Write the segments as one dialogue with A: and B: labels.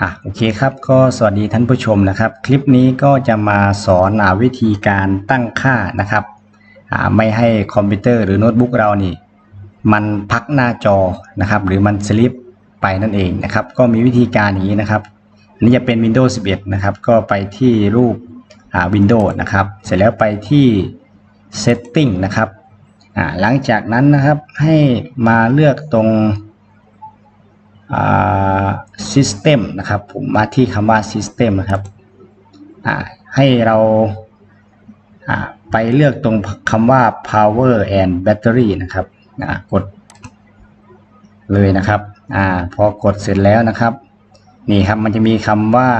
A: อะโอเคครับก็สวัสดีท่านผู้ชมนะครับ คลิปนี้ก็จะมาสอนอวิธีการตั้งค่านะครับอ่าไม่ให้คอมพิวเตอร์หรือโน้ตบุ๊กเรานี่ มันพักหน้าจอนะครับ หรือมันสลิปไปนั่นเองนะครับ ก็มีวิธีการอย่างนี้นะครับอันนี้จะเป็น Windows 11 นะครับ ก็ไปที่รูปอ่า Windows นะครับ เสร็จแล้วไปที่ Setting นะครับอ่าหลังจากนั้นนะครับให้มาเลือกตรง system นะครับ ผมมาที่คำว่า system นะครับให้เราไปเลือกตรงคำว่า power and battery นะครับกดเลยนะครับอพอกดเสร็จแล้วนะครับ นี่ครับมันจะมีคำว่า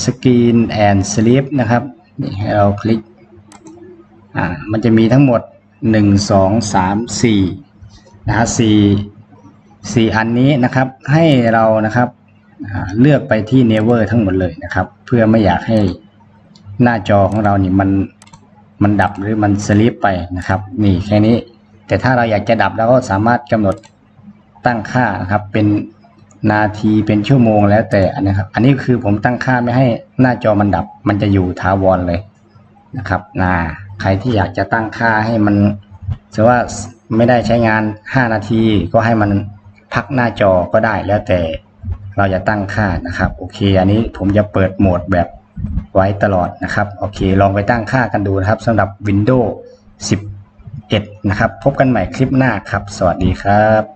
A: screen and sleep นะครับนี่ให้เราคลิกมันจะมีทั้งหมด 1 2 3 4นะฮะ4 สี่อันนี้นะครับให้เรานะครับเลือกไปที่ never ทั้งหมดเลยนะครับ เพื่อไม่อยากให้หน้าจอของเรานี่มันมันดับหรือมันสลิปไปนะครับ นี่แค่นี้ แต่ถ้าเราอยากจะดับเราก็สามารถกำหนดตั้งค่านะครับ เป็นนาทีเป็นชั่วโมงแล้วแต่อันนี้ครับ อันนี้คือผมตั้งค่าไม่ให้หน้าจอมันดับ มันจะอยู่ทาวรเลยนะครับนะใครที่อยากจะตั้งค่าให้มันถือว่าไม่ได้ใช้งาน 5 นาทีก็ให้มัน พักหน้าจอก็ได้แล้วแต่เราจะตั้งค่านะครับ โอเค อันนี้ผมจะเปิดโหมดแบบไว้ตลอดนะครับ โอเค ลองไปตั้งค่ากันดูนะครับสำหรับ Windows 11 นะครับ พบกันใหม่คลิปหน้าครับ สวัสดีครับ